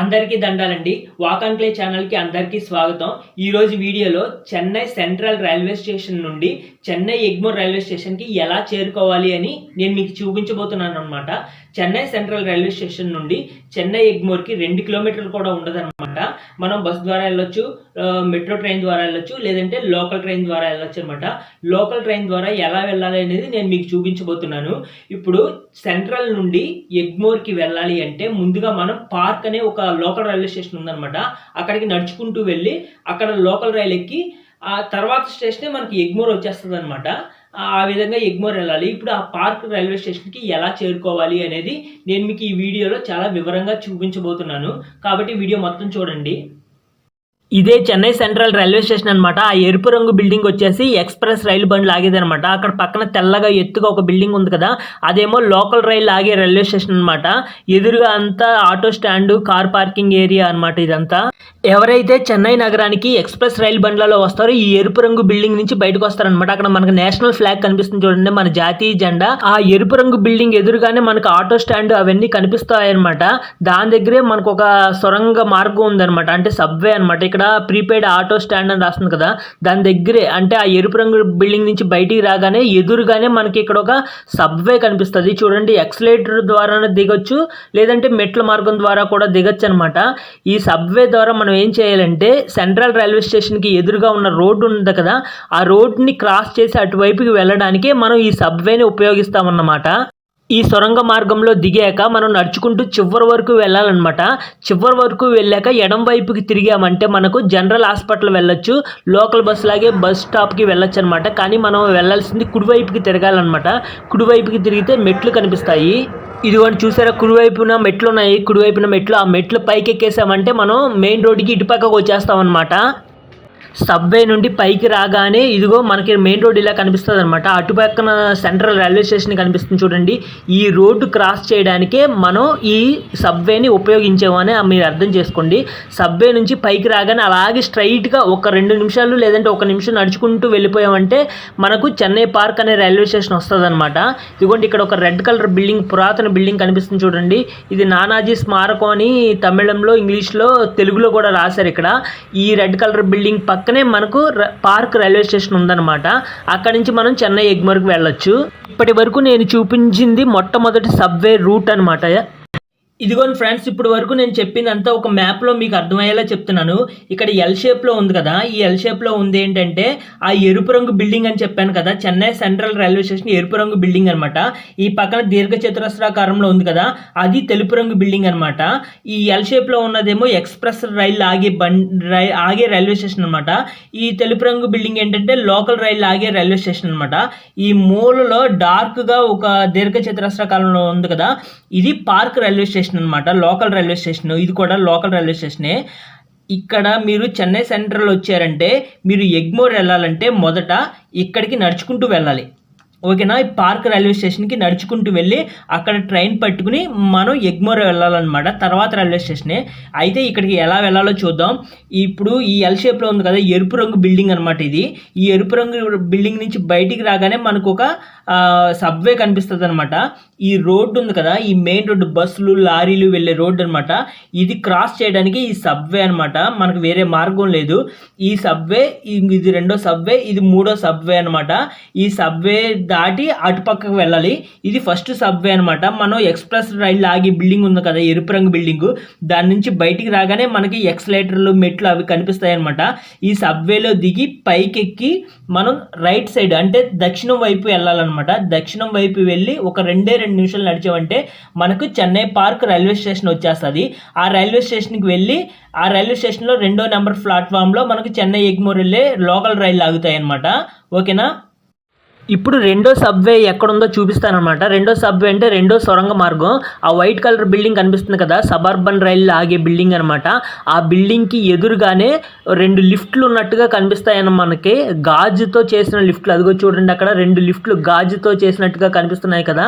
అందరికీ దండాలండి. వాకాన్ ప్లే ఛానల్కి అందరికీ స్వాగతం. ఈ రోజు వీడియోలో చెన్నై సెంట్రల్ రైల్వే స్టేషన్ నుండి చెన్నై ఎగ్మోర్ రైల్వే స్టేషన్కి ఎలా చేరుకోవాలి అని నేను మీకు చూపించబోతున్నాను అనమాట చెన్నై సెంట్రల్ రైల్వే స్టేషన్ నుండి చెన్నై ఎగ్మోర్కి రెండు కిలోమీటర్లు కూడా ఉండదన్నమాట. మనం బస్ ద్వారా వెళ్ళొచ్చు మెట్రో ట్రైన్ ద్వారా వెళ్ళొచ్చు లేదంటే లోకల్ ట్రైన్ ద్వారా వెళ్ళొచ్చు అనమాట లోకల్ ట్రైన్ ద్వారా ఎలా వెళ్ళాలి అనేది నేను మీకు చూపించబోతున్నాను. ఇప్పుడు సెంట్రల్ నుండి ఎగ్మోర్కి వెళ్ళాలి అంటే ముందుగా మనం పార్క్ అనే ఒక లోకల్ రైల్వే స్టేషన్ ఉందన్నమాట. అక్కడికి నడుచుకుంటూ వెళ్ళి అక్కడ లోకల్ రైలు ఎక్కి ఆ తర్వాత స్టేషనే మనకి ఎగ్మోర్ వచ్చేస్తుంది అనమాట ఆ విధంగా ఎగ్మోర్ వెళ్ళాలి. ఇప్పుడు ఆ పార్క్ రైల్వే స్టేషన్కి ఎలా చేరుకోవాలి అనేది నేను మీకు ఈ వీడియోలో చాలా వివరంగా చూపించబోతున్నాను. కాబట్టి వీడియో మొత్తం చూడండి. ఇదే చెన్నై సెంట్రల్ రైల్వే స్టేషన్ అనమాట ఆ ఎరుపు రంగు బిల్డింగ్ వచ్చేసి ఎక్స్ప్రెస్ రైలు బండి లాగేదనమాట అక్కడ పక్కన తెల్లగా ఎత్తుగా ఒక బిల్డింగ్ ఉంది కదా అదేమో లోకల్ రైలు ఆగే రైల్వే స్టేషన్ అనమాట ఎదురుగా అంతా auto stand car parking area అనమాట ఇదంతా. ఎవరైతే చెన్నై నగరానికి ఎక్స్ప్రెస్ రైలు బండ్లలో వస్తారో ఈ ఎరుపు రంగు బిల్డింగ్ నుంచి బయటకు వస్తారనమాట అక్కడ మనకు నేషనల్ ఫ్లాగ్ కనిపిస్తుంది చూడండి మన జాతీయ జెండా. ఆ ఎరుపు రంగు బిల్డింగ్ ఎదురుగానే మనకు ఆటో స్టాండ్ అవన్నీ కనిపిస్తాయన్నమాట. దాని దగ్గరే మనకు ఒక సొరంగ మార్గం ఉందన్నమాట. అంటే సబ్వే అనమాట ఇక్కడ ప్రీపెయిడ్ ఆటో స్టాండ్ అని రాస్తుంది కదా. దాని దగ్గరే అంటే ఆ ఎరుపు రంగు బిల్డింగ్ నుంచి బయటికి రాగానే ఎదురుగానే మనకి ఇక్కడ ఒక సబ్వే కనిపిస్తుంది. చూడండి ఎక్సలేటర్ ద్వారా దిగొచ్చు లేదంటే మెట్ల మార్గం ద్వారా కూడా దిగొచ్చు అనమాట ఈ సబ్వే ద్వారా మనం మనం ఏం చేయాలంటే సెంట్రల్ రైల్వే స్టేషన్కి ఎదురుగా ఉన్న రోడ్డు ఉంది కదా ఆ రోడ్ని క్రాస్ చేసి అటువైపుకి వెళ్ళడానికి మనం ఈ సబ్వేని ఉపయోగిస్తామన్నమాట. ఈ సొరంగ మార్గంలో దిగాక మనం నడుచుకుంటూ చివరి వరకు వెళ్ళాలన్నమాట. చివరి వరకు వెళ్ళాక ఎడం వైపుకి తిరిగామంటే మనకు జనరల్ హాస్పిటల్ వెళ్ళొచ్చు లోకల్ బస్ లాగే బస్ స్టాప్కి వెళ్ళొచ్చు అనమాట కానీ మనం వెళ్ళాల్సింది కుడివైపుకి తిరగాలన్నమాట. కుడివైపుకి తిరిగితే మెట్లు కనిపిస్తాయి. ఇదిగోండి చూసారా? కుడివైపున మెట్లు ఉన్నాయి కుడివైపున మెట్లు. ఆ మెట్లు పైకి ఎక్కేసామంటే మనం మెయిన్ రోడ్డుకి ఇటుపక్కకు వచ్చేస్తాం అనమాట సబ్వే నుండి పైకి రాగానే ఇదిగో మనకి మెయిన్ రోడ్ ఇలా కనిపిస్తుంది అనమాట అటుపక్కన సెంట్రల్ రైల్వే స్టేషన్ కనిపిస్తుంది చూడండి. ఈ రోడ్డు క్రాస్ చేయడానికే మనం ఈ సబ్వేని ఉపయోగించామని మీరు అర్థం చేసుకోండి. సబ్వే నుంచి పైకి రాగానే అలాగే స్ట్రైట్గా ఒక రెండు నిమిషాలు లేదంటే ఒక నిమిషం నడుచుకుంటూ వెళ్ళిపోయామంటే మనకు చెన్నై పార్క్ అనే రైల్వే స్టేషన్ వస్తుంది అనమాట ఇదిగోండి ఇక్కడ ఒక రెడ్ కలర్ బిల్డింగ్ పురాతన బిల్డింగ్ కనిపిస్తుంది చూడండి. ఇది నానాజీ స్మారకం అని తమిళంలో ఇంగ్లీష్లో తెలుగులో కూడా రాశారు ఇక్కడ. ఈ రెడ్ కలర్ బిల్డింగ్ పక్క పక్కనే మనకు పార్క్ రైల్వే స్టేషన్ ఉందన్నమాట. అక్కడి నుంచి మనం చెన్నై ఎగ్మోర్కి వెళ్ళొచ్చు. ఇప్పటి వరకు నేను చూపించింది మొట్టమొదటి సబ్వే రూట్ అనమాట ఇదిగోండి ఫ్రెండ్స్ ఇప్పుడు వరకు నేను చెప్పింది అంతా ఒక మ్యాప్లో మీకు అర్థమయ్యేలా చెప్తున్నాను. ఇక్కడ ఎల్ షేప్లో ఉంది కదా ఈ ఎల్ షేప్లో ఉంది ఏంటంటే ఆ ఎరుపు రంగు బిల్డింగ్ అని చెప్పాను కదా చెన్నై సెంట్రల్ రైల్వే స్టేషన్ ఎరుపు రంగు బిల్డింగ్ అనమాట ఈ పక్కన దీర్ఘ చతురస్రాకారంలో ఉంది కదా అది తెలుపు రంగు బిల్డింగ్ అనమాట ఈ ఎల్ షేప్లో ఉన్నదేమో ఎక్స్ప్రెస్ రైల్ ఆగే బండ్ రై ఆగే రైల్వే స్టేషన్ అనమాట ఈ తెలుపు రంగు బిల్డింగ్ ఏంటంటే లోకల్ రైలు ఆగే రైల్వే స్టేషన్ అనమాట ఈ మూలలో డార్క్గా ఒక దీర్ఘచతురస్రాకారంలో ఉంది కదా ఇది పార్క్ రైల్వే స్టేషన్ అనమాట లోకల్ రైల్వే స్టేషన్. ఇది కూడా లోకల్ రైల్వే స్టేషనే. ఇక్కడ మీరు చెన్నై సెంట్రల్ వచ్చారంటే మీరు ఎగ్మోర్ వెళ్ళాలంటే మొదట ఇక్కడికి నడుచుకుంటూ వెళ్ళాలి. ఓకేనా? పార్క్ రైల్వే స్టేషన్కి నడుచుకుంటూ వెళ్ళి అక్కడ ట్రైన్ పట్టుకుని మనం ఎగ్మోర్ వెళ్ళాలన్నమాట తర్వాత రైల్వే స్టేషనే. అయితే ఇక్కడికి ఎలా వెళ్ళాలో చూద్దాం. ఇప్పుడు ఈ ఎల్ షేప్లో ఉంది కదా ఎరుపు రంగు బిల్డింగ్ అనమాట ఇది. ఈ ఎరుపు రంగు బిల్డింగ్ నుంచి బయటికి రాగానే మనకు ఒక సబ్వే కనిపిస్తుంది అనమాట ఈ రోడ్డు ఉంది కదా ఈ మెయిన్ రోడ్డు బస్సులు లారీలు వెళ్ళే రోడ్డు అనమాట ఇది క్రాస్ చేయడానికి ఈ సబ్వే అనమాట మనకు వేరే మార్గం లేదు. ఈ సబ్వే ఇది రెండో సబ్వే ఇది మూడో సబ్వే అనమాట ఈ సబ్వే దాటి అటుపక్కకు వెళ్ళాలి. ఇది ఫస్ట్ సబ్వే అనమాట మనం ఎక్స్ప్రెస్ రైలు ఆగి బిల్డింగ్ ఉంది కదా ఎరుపు రంగు బిల్డింగ్. దాని నుంచి బయటికి రాగానే మనకి ఎక్స్లేటర్లు మెట్లు అవి కనిపిస్తాయి అనమాట ఈ సబ్వేలో దిగి పైకెక్కి మనం రైట్ సైడ్ అంటే దక్షిణం వైపు వెళ్ళాలన్నమాట. దక్షిణం వైపు వెళ్ళి ఒక రెండే రెండు నిమిషాలు నడిచామంటే మనకు చెన్నై పార్క్ రైల్వే స్టేషన్ వచ్చేస్తుంది. ఆ రైల్వే స్టేషన్కి వెళ్ళి ఆ రైల్వే స్టేషన్లో రెండో నెంబర్ ప్లాట్ఫామ్లో మనకు చెన్నై ఎగ్మోర్ వెళ్ళే లోకల్ రైళ్ళు ఆగుతాయి అనమాట ఓకేనా? ఇప్పుడు రెండో సబ్వే ఎక్కడుందో చూపిస్తానమాట రెండో సబ్వే అంటే రెండో సొరంగ మార్గం. ఆ వైట్ కలర్ బిల్డింగ్ కనిపిస్తుంది కదా సబర్బన్ రైల్ ఆగే బిల్డింగ్ అనమాట ఆ బిల్డింగ్కి ఎదురుగానే రెండు లిఫ్ట్లు ఉన్నట్టుగా కనిపిస్తాయన్న మనకి. గాజుతో చేసిన లిఫ్ట్లు అదిగో చూడండి అక్కడ రెండు లిఫ్ట్లు గాజుతో చేసినట్టుగా కనిపిస్తున్నాయి కదా.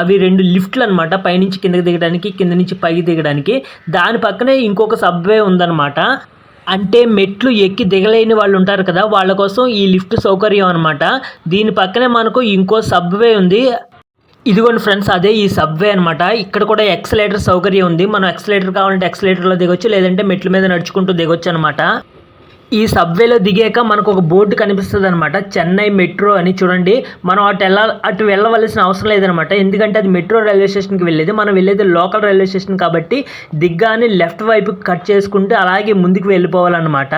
అవి రెండు లిఫ్ట్లు అనమాట పైనుంచి కిందకి దిగడానికి కింద నుంచి పైకి దిగడానికి. దాని పక్కనే ఇంకొక సబ్వే ఉందన్నమాట. అంటే మెట్లు ఎక్కి దిగలేని వాళ్ళు ఉంటారు కదా వాళ్ళ కోసం ఈ లిఫ్ట్ సౌకర్యం అనమాట దీని పక్కనే మనకు ఇంకో సబ్వే ఉంది. ఇదిగోండి ఫ్రెండ్స్ అదే ఈ సబ్వే అనమాట ఇక్కడ కూడా ఎక్సలేటర్ సౌకర్యం ఉంది. మనం ఎక్సలేటర్ కావాలంటే ఎక్సలేటర్లో దిగొచ్చు లేదంటే మెట్ల మీద నడుచుకుంటూ దిగొచ్చు అనమాట ఈ సబ్వేలో దిగాక మనకు ఒక బోర్డు కనిపిస్తుంది అనమాట చెన్నై మెట్రో అని చూడండి. మనం అటు వెళ్ళ అటు వెళ్ళవలసిన అవసరం లేదనమాట ఎందుకంటే అది మెట్రో రైల్వే స్టేషన్కి వెళ్ళేది. మనం వెళ్ళేది లోకల్ రైల్వే స్టేషన్ కాబట్టి దిగ్గానే లెఫ్ట్ వైపు కట్ చేసుకుంటే అలాగే ముందుకు వెళ్ళిపోవాలన్నమాట.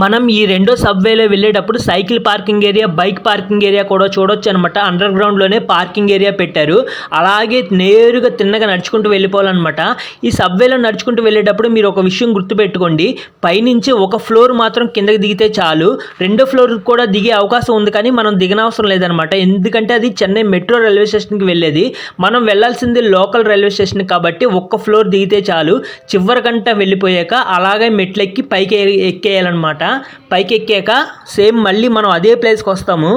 మనం ఈ రెండో సబ్వేలో వెళ్ళేటప్పుడు cycle parking area bike parking area కూడా చూడొచ్చు అనమాట అండర్ గ్రౌండ్లోనే పార్కింగ్ ఏరియా పెట్టారు. అలాగే నేరుగా తిన్నగా నడుచుకుంటూ వెళ్ళిపోవాలన్నమాట. ఈ సబ్వేలో నడుచుకుంటూ వెళ్ళేటప్పుడు మీరు ఒక విషయం గుర్తుపెట్టుకోండి. పైనుంచి ఒక ఫ్లోర్ మాత్రం కిందకి దిగితే చాలు. రెండో ఫ్లోర్ కూడా దిగే అవకాశం ఉంది కానీ మనం దిగనవసరం లేదనమాట ఎందుకంటే అది చెన్నై మెట్రో రైల్వే స్టేషన్కి వెళ్ళేది. మనం వెళ్ళాల్సింది లోకల్ రైల్వే స్టేషన్ కాబట్టి ఒక్క ఫ్లోర్ దిగితే చాలు. చివరికంట వెళ్ళిపోయాక అలాగే మెట్లెక్కి పైకి ఎక్కేయాలన్నమాట. అనమాట పైకి ఎక్కాక సేమ్ మళ్ళీ మనం అదే ప్లేస్కి వస్తాము.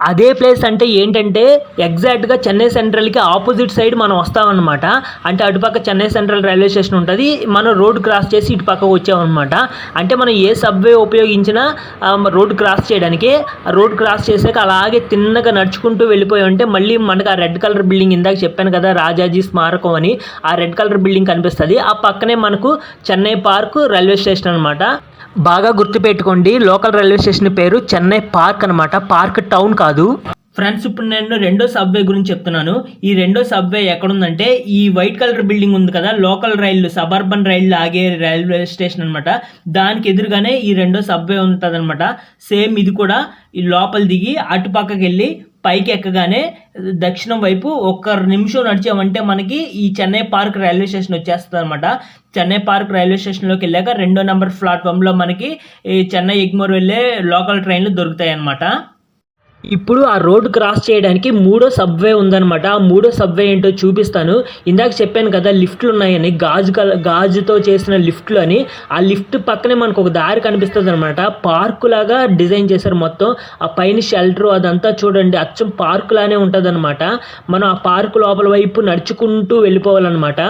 అదే ప్లేస్ అంటే ఏంటంటే ఎగ్జాక్ట్గా చెన్నై సెంట్రల్కి ఆపోజిట్ సైడ్ మనం వస్తామన్నమాట. అంటే అటుపక్క చెన్నై సెంట్రల్ రైల్వే స్టేషన్ ఉంటుంది. మనం రోడ్ క్రాస్ చేసి ఇటు పక్కకు వచ్చామన్నమాట. అంటే మనం ఏ సబ్వే ఉపయోగించినా రోడ్ క్రాస్ చేయడానికి ఆ రోడ్ క్రాస్ చేసాక అలాగే తిన్నగా నడుచుకుంటూ వెళ్ళిపోయి ఉంటే మళ్ళీ మనకు ఆ రెడ్ కలర్ బిల్డింగ్ ఇందాక చెప్పాను కదా రాజాజీ స్మారకం అని. ఆ రెడ్ కలర్ బిల్డింగ్ కనిపిస్తుంది. ఆ పక్కనే మనకు చెన్నై పార్క్ రైల్వే స్టేషన్ అనమాట బాగా గుర్తుపెట్టుకోండి. లోకల్ రైల్వే స్టేషన్ పేరు చెన్నై పార్క్ అనమాట పార్క్ టౌన్ కాదు. ఫ్రెండ్స్ ఇప్పుడు నేను రెండో సబ్వే గురించి చెప్తున్నాను. ఈ రెండో సబ్వే ఎక్కడుందంటే ఈ వైట్ కలర్ బిల్డింగ్ ఉంది కదా లోకల్ రైళ్ళు సబర్బన్ రైళ్ళు ఆగే రైల్వే స్టేషన్ అనమాట దానికి ఎదురుగానే ఈ రెండో సబ్వే ఉంటుంది అనమాట సేమ్ ఇది కూడా ఈ లోపల దిగి అటు పక్కకి వెళ్ళి పైకి ఎక్కగానే దక్షిణం వైపు ఒక్క నిమిషం నడిచామంటే మనకి ఈ చెన్నై పార్క్ రైల్వే స్టేషన్ వచ్చేస్తుంది అనమాట చెన్నై పార్క్ రైల్వే స్టేషన్లోకి వెళ్ళాక రెండో నెంబర్ ప్లాట్ఫామ్లో మనకి ఈ చెన్నై ఎగ్మోర్ వెళ్ళే లోకల్ ట్రైన్లు దొరుకుతాయి అనమాట ఇప్పుడు ఆ రోడ్ క్రాస్ చేయడానికి మూడో సబ్వే ఉందనమాట ఆ మూడో సబ్వే ఏంటో చూపిస్తాను. ఇందాక చెప్పాను కదా లిఫ్ట్లు ఉన్నాయని గాజు కల గాజుతో చేసిన లిఫ్ట్లు అని ఆ లిఫ్ట్ పక్కనే మనకు ఒక దారి కనిపిస్తుంది అనమాట పార్కు లాగా డిజైన్ చేశారు మొత్తం. ఆ పైన షెల్టర్ అదంతా చూడండి అచ్చం పార్కు లానే ఉంటుంది మనం ఆ పార్కు లోపల వైపు నడుచుకుంటూ వెళ్ళిపోవాలన్నమాట.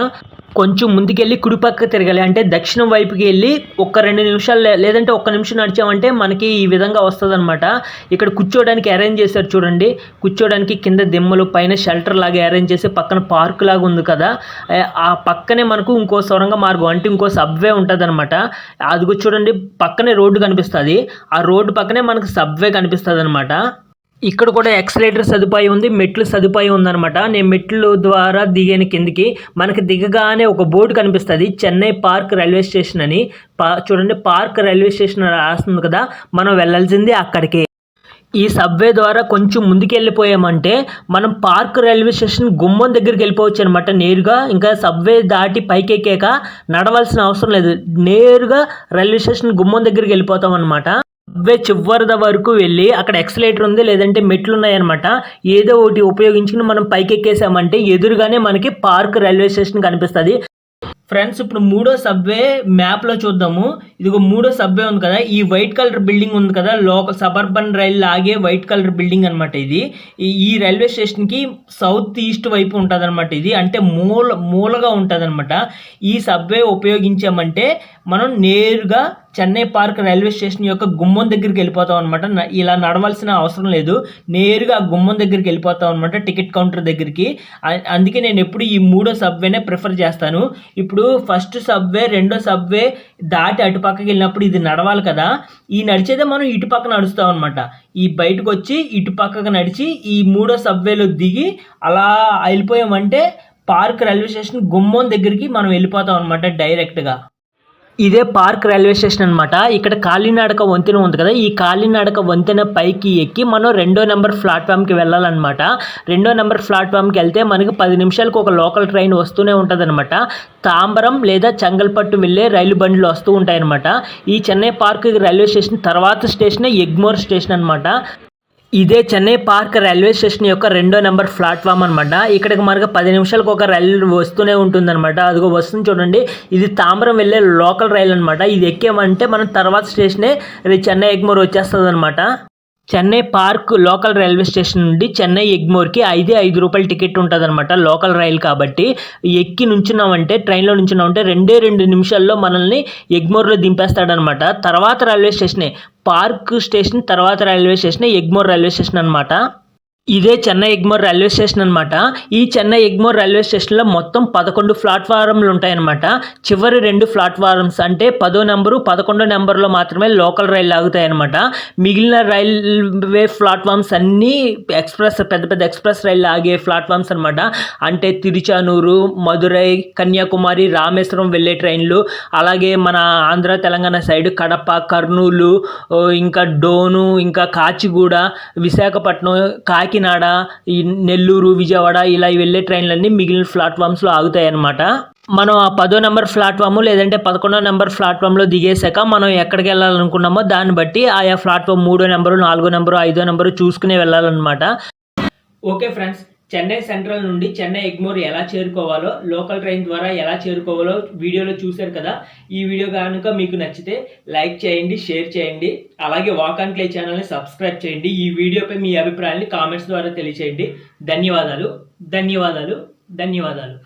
కొంచెం ముందుకెళ్ళి కుడిపక్క తిరగాలి. అంటే దక్షిణం వైపుకి వెళ్ళి ఒక రెండు నిమిషాలు లేదంటే ఒక్క నిమిషం నడిచామంటే మనకి ఈ విధంగా వస్తుంది ఇక్కడ కూర్చోడానికి అరేంజ్ చేశారు చూడండి. కూర్చోడానికి కింద దిమ్మలు పైన షెల్టర్ లాగా అరేంజ్ చేసి పక్కన పార్క్ లాగా ఉంది కదా. ఆ పక్కనే మనకు ఇంకో సొరంగ మార్గం అంటే ఇంకో సబ్వే ఉంటుంది అనమాట అది చూడండి పక్కనే రోడ్డు కనిపిస్తుంది. ఆ రోడ్డు పక్కనే మనకు సబ్వే కనిపిస్తుంది అనమాట ఇక్కడ కూడా ఎక్సలేటర్ సదుపాయం ఉంది మెట్లు సదుపాయం ఉందన్నమాట. నేను మెట్లు ద్వారా దిగాను కిందికి. మనకి దిగగానే ఒక బోర్డు కనిపిస్తుంది చెన్నై పార్క్ రైల్వే స్టేషన్ అని. పా చూడండి పార్క్ రైల్వే స్టేషన్ రాస్తుంది కదా. మనం వెళ్ళాల్సింది అక్కడికి. ఈ సబ్వే ద్వారా కొంచెం ముందుకెళ్ళిపోయామంటే మనం పార్క్ రైల్వే స్టేషన్ గుమ్మం దగ్గరికి వెళ్ళిపోవచ్చు అనమాట నేరుగా ఇంకా సబ్వే దాటి పైకి ఎక్కాక నడవలసిన అవసరం లేదు. నేరుగా రైల్వే స్టేషన్ గుమ్మం దగ్గరికి వెళ్ళిపోతాం అనమాట సబ్వే చివరిద వరకు వెళ్ళి అక్కడ ఎక్సలేటర్ ఉంది లేదంటే మెట్లు ఉన్నాయన్నమాట. ఏదో ఒకటి ఉపయోగించుకుని మనం పైకి ఎక్కేసామంటే ఎదురుగానే మనకి పార్క్ రైల్వే స్టేషన్ కనిపిస్తుంది. ఫ్రెండ్స్ ఇప్పుడు మూడో సబ్వే మ్యాప్లో చూద్దాము. ఇదిగో మూడో సబ్వే ఉంది కదా. ఈ వైట్ కలర్ బిల్డింగ్ ఉంది కదా. లోకల్ సబర్బన్ రైల్ లాగే వైట్ కలర్ బిల్డింగ్ అన్నమాట ఇది. ఈ- ఈ రైల్వే స్టేషన్కి సౌత్ ఈస్ట్ వైపు ఉంటుంది ఇది. అంటే మూల మూలగా ఉంటుంది ఈ సబ్వే ఉపయోగించామంటే మనం నేరుగా చెన్నై పార్క్ రైల్వే స్టేషన్ యొక్క గుమ్మం దగ్గరికి వెళ్ళిపోతాం అనమాట ఇలా నడవలసిన అవసరం లేదు. నేరుగా ఆ గుమ్మం దగ్గరికి వెళ్ళిపోతాం అనమాట టికెట్ కౌంటర్ దగ్గరికి. అందుకే నేను ఎప్పుడు ఈ మూడో సబ్వేనే ప్రిఫర్ చేస్తాను. ఇప్పుడు ఫస్ట్ సబ్వే రెండో సబ్వే దాటి అటు పక్కకి వెళ్ళినప్పుడు ఇది నడవాలి కదా. ఈ నడిచేదే మనం ఇటు పక్క నడుస్తాం అనమాట ఈ బయటకు వచ్చి ఇటు పక్కకు నడిచి ఈ మూడో సబ్వేలో దిగి అలా వెళ్ళిపోయామంటే పార్క్ రైల్వే స్టేషన్ గుమ్మం దగ్గరికి మనం వెళ్ళిపోతాం అనమాట డైరెక్ట్గా ఇదే పార్క్ రైల్వే స్టేషన్ అనమాట ఇక్కడ కాలినడక వంతెన ఉంది కదా ఈ కాలినడక వంతెన పైకి ఎక్కి మనం రెండో నెంబర్ ప్లాట్ఫామ్కి వెళ్ళాలన్నమాట. రెండో నెంబర్ ప్లాట్ఫామ్కి వెళ్తే మనకి పది నిమిషాలకు ఒక లోకల్ ట్రైన్ వస్తూనే ఉంటుందన్నమాట. తాంబరం లేదా చంగల్పట్టు వెళ్ళే రైలు బండ్లు వస్తూ ఉంటాయన్నమాట. ఈ చెన్నై పార్క్ రైల్వే స్టేషన్ తర్వాత స్టేషన్ ఎగ్మోర్ స్టేషన్ అనమాట ఇదే చెన్నై పార్క్ రైల్వే స్టేషన్ యొక్క రెండో నెంబర్ ప్లాట్ఫామ్ అనమాట ఇక్కడికి మనకు పది నిమిషాలకు ఒక రైలు వస్తూనే ఉంటుందన్నమాట. అదిగో వస్తుంది చూడండి. ఇది తామరం వెళ్ళే లోకల్ రైలు అనమాట ఇది ఎక్కామంటే మనం తర్వాత స్టేషనే చెన్నై ఎగ్మోర్ వచ్చేస్తుంది Chennai park local railway station నుండి చెన్నై ఎగ్మోర్కి ఐదే ఐదు రూపాయల టికెట్ ఉంటుంది అనమాట లోకల్ రైలు కాబట్టి. ఎక్కి నుంచున్నామంటే ట్రైన్లో నుంచున్నామంటే రెండే రెండు నిమిషాల్లో మనల్ని ఎగ్మోర్లో దింపేస్తాడనమాట తర్వాత రైల్వే స్టేషనే పార్క్ స్టేషన్ తర్వాత railway station Egmore railway station అనమాట ఇదే చెన్నై ఎగ్మోర్ రైల్వే స్టేషన్ అనమాట ఈ చెన్నై ఎగ్మోర్ రైల్వే స్టేషన్లో మొత్తం పదకొండు ప్లాట్ఫారంలు ఉంటాయన్నమాట. చివరి రెండు ప్లాట్ఫారమ్స్ అంటే పదో నెంబరు పదకొండో నెంబర్లో మాత్రమే లోకల్ రైళ్ళు ఆగుతాయన్నమాట. మిగిలిన రైల్వే ప్లాట్ఫామ్స్ అన్నీ ఎక్స్ప్రెస్ పెద్ద పెద్ద ఎక్స్ప్రెస్ రైళ్ళు ఆగే ప్లాట్ఫామ్స్ అనమాట అంటే తిరుచానూరు మదురై కన్యాకుమారి రామేశ్వరం వెళ్ళే ట్రైన్లు అలాగే మన ఆంధ్ర తెలంగాణ సైడ్ కడప కర్నూలు ఇంకా డోను ఇంకా కాచిగూడ విశాఖపట్నం కాకి కాకినాడ ఈ నెల్లూరు విజయవాడ ఇలా వెళ్ళే ట్రైన్లన్నీ మిగిలిన ప్లాట్ఫామ్స్లో ఆగుతాయన్నమాట. మనం ఆ పదో నెంబర్ ప్లాట్ఫామ్ లేదంటే పదకొండో నెంబర్ ప్లాట్ఫామ్లో దిగేశాక మనం ఎక్కడికి వెళ్ళాలనుకున్నామో దాన్ని బట్టి ఆయా ప్లాట్ఫామ్ మూడో నెంబరు నాలుగో నెంబరు ఐదో నెంబరు చూసుకునే వెళ్ళాలన్నమాట. ఓకే ఫ్రెండ్స్ చెన్నై సెంట్రల్ నుండి చెన్నై ఎగ్మోర్ ఎలా చేరుకోవాలో లోకల్ ట్రైన్ ద్వారా ఎలా చేరుకోవాలో వీడియోలో చూశారు కదా. ఈ వీడియో కనుక మీకు నచ్చితే లైక్ చేయండి షేర్ చేయండి. అలాగే వాక్ అండ్ ప్లే ఛానల్ని సబ్స్క్రైబ్ చేయండి. ఈ వీడియోపై మీ అభిప్రాయాన్ని కామెంట్స్ ద్వారా తెలియచేయండి. ధన్యవాదాలు ధన్యవాదాలు ధన్యవాదాలు.